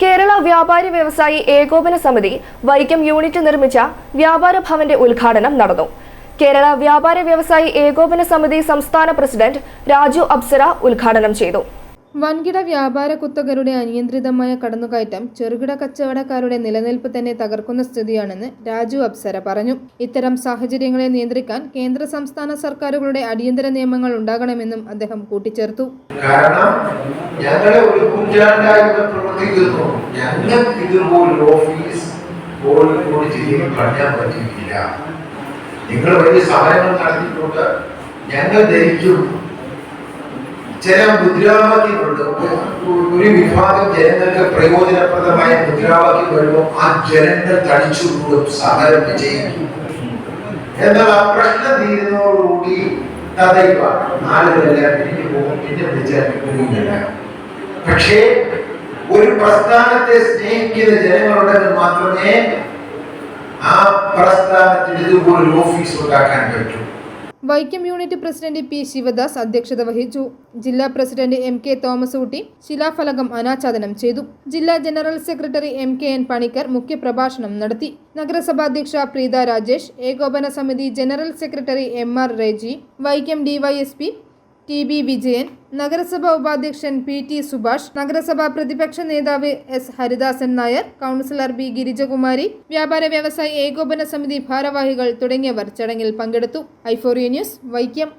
കേരള വ്യാപാരി വ്യവസായി ഏകോപന സമിതി വൈക്കം യൂണിറ്റ് നിർമ്മിച്ച വ്യാപാര ഭവന്റെ ഉദ്ഘാടനം നടന്നു. കേരള വ്യാപാര വ്യവസായി ഏകോപന സമിതി സംസ്ഥാന പ്രസിഡന്റ് രാജു അപ്സര ഉദ്ഘാടനം ചെയ്തു. വൻകിട വ്യാപാര കുത്തകരുടെ അനിയന്ത്രിതമായ കടന്നുകയറ്റം ചെറുകിട കച്ചവടക്കാരുടെ നിലനിൽപ്പ് തന്നെ തകർക്കുന്ന സ്ഥിതിയാണെന്ന് രാജു അപ്സര പറഞ്ഞു. ഇത്തരം സാഹചര്യങ്ങളെ നിയന്ത്രിക്കാൻ കേന്ദ്ര സംസ്ഥാന സർക്കാരുകളുടെ അടിയന്തര നിയമങ്ങൾ ഉണ്ടാകണമെന്നും അദ്ദേഹം കൂട്ടിച്ചേർത്തു. കാരണം ഞങ്ങളെ ഒരു ഞങ്ങൾക്ക് ഓഫീസ് ഞങ്ങൾ ധരിക്കും ചില മുദ്രാവാക്യങ്ങളുണ്ട് ഒരു വിഭാഗം ജനങ്ങൾക്ക് പ്രയോജനപ്രദമായ മുദ്രാവാക്യം വരുമ്പോൾ ആ ജനങ്ങൾ തടിച്ചുകൂടും സമരം വിജയിക്കും. എന്നാൽ ആ പ്രശ്നം തീരുന്നതോടുകൂടി തതൈവ ആളുകളെല്ലാം പിരിഞ്ഞു പോകും പിന്നെ പക്ഷേ ഒരു പ്രസ്ഥാനത്തെ സ്നേഹിക്കുന്ന ജനങ്ങളുണ്ടെങ്കിൽ മാത്രമേ ആ പ്രസ്ഥാനത്തിന് ഇതുപോലൊരു ഓഫീസ് ഉണ്ടാക്കാൻ പറ്റൂ. Vaikom unit president P Sivadas അധ്യക്ഷത വഹിച്ചു. ജില്ലാ president M K Thomas Ooty ശിലാഫലകം അനാച്ഛാദനം ചെയ്തു. ജില്ലാ general secretary M K N Panicker മുഖ്യപ്രഭാഷണം നടത്തി. നഗരസഭാധ്യക്ഷ പ്രീത രാജേഷ് ഏകോപന സമിതി general secretary M R Reji Vaikom DYSP T B Vijayan നഗരസഭാ ഉപാധ്യക്ഷൻ പി ടി സുഭാഷ് നഗരസഭാ പ്രതിപക്ഷ നേതാവ് S Haridasan Nair councillor B Girijakumari വ്യാപാര വ്യവസായ ഏകോപന സമിതി ഭാരവാഹികൾ തുടങ്ങിയവർ ചടങ്ങിൽ പങ്കെടുത്തു. ഐഫോറിയ ന്യൂസ് വൈക്കം.